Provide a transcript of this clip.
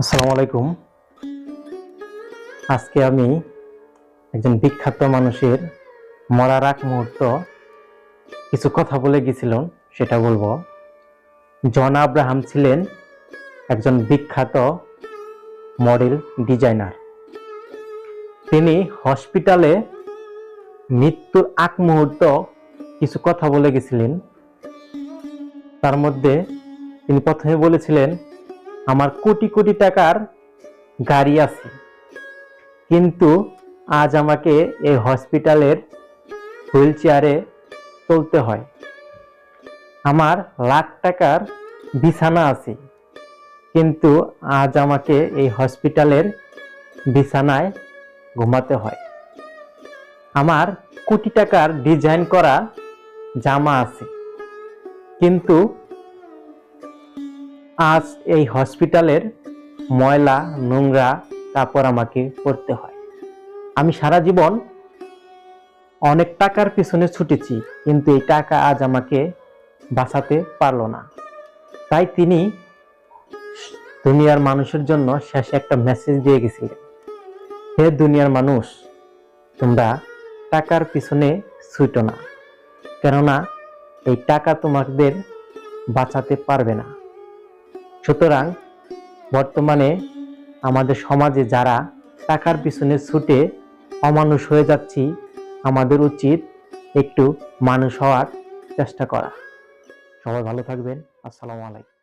আসসালামু আলাইকুম। আজকে আমি একজন বিখ্যাত মানুষের মরার আগ মুহূর্ত কিছু কথা বলে গেছিলাম, সেটা বলব। জন আব্রাহাম ছিলেন একজন বিখ্যাত মডেল ডিজাইনার। তিনি হসপিটালে মৃত্যুর আগ মুহূর্ত কিছু কথা বলে গেছিলেন। তার মধ্যে তিনি প্রথমে বলেছিলেন আমার কোটি কোটি টাকার গাড়ি আছে। কিন্তু আজ আমাকে এই হসপিটালের হুইল চেয়ারে চলতে হয়। আমার লাখ টাকার বিছানা আছে। কিন্তু আজ আমাকে এই হসপিটালের বিছানায় ঘুমাতে হয়। আমার কোটি টাকার ডিজাইন করা জামা আছে। কিন্তু আজ এই হসপিটালের ময়লা, নোংরা কাপড় আমাকে পরতে হয়। আমি সারা জীবন অনেক টাকার পিছনে ছুটেছি, কিন্তু এই টাকা আজ আমাকে বাঁচাতে পারল না। তাই তিনি দুনিয়ার মানুষের জন্য শেষে একটা মেসেজ দিয়ে গেছিলেন, হে দুনিয়ার মানুষ, তোমরা টাকার পিছনে ছুটো না, কেননা এই টাকা তোমাদের বাঁচাতে পারবে না। সুতরাং বর্তমানে আমাদের সমাজে যারা টাকার পিছনে ছুটে অমানুষ হয়ে যাচ্ছি, আমাদের উচিত একটু মানুষ হওয়ার চেষ্টা করা। সবাই ভালো থাকবেন। আসসালামু আলাইকুম।